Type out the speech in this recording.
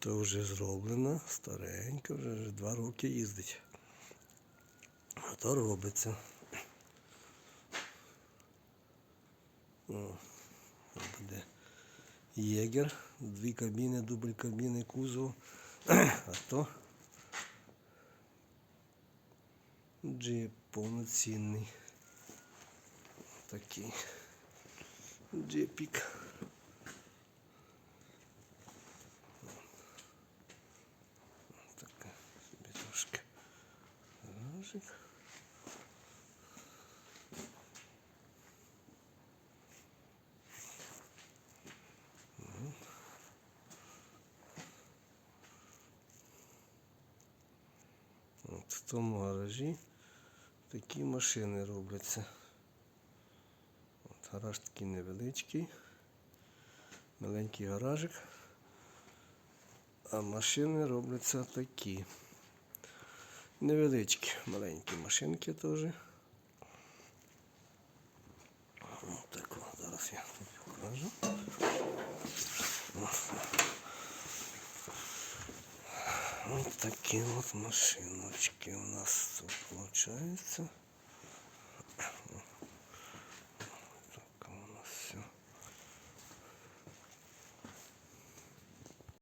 То вже зроблено, старенька, вже вже два роки їздить. А то робиться. О, буде Єгер, дві кабіни, дубль кабіни, кузов. А то джип повноцінний. Такий джипік. Гаражик. От в тому гаражі такі машини робляться. От гараж такий невеличкий, маленький гаражик. А машини робляться такі. Невеличкі, маленькі машинки теж. От так от, зараз я тут покажу. Ось такі от машиночки у нас тут виходить.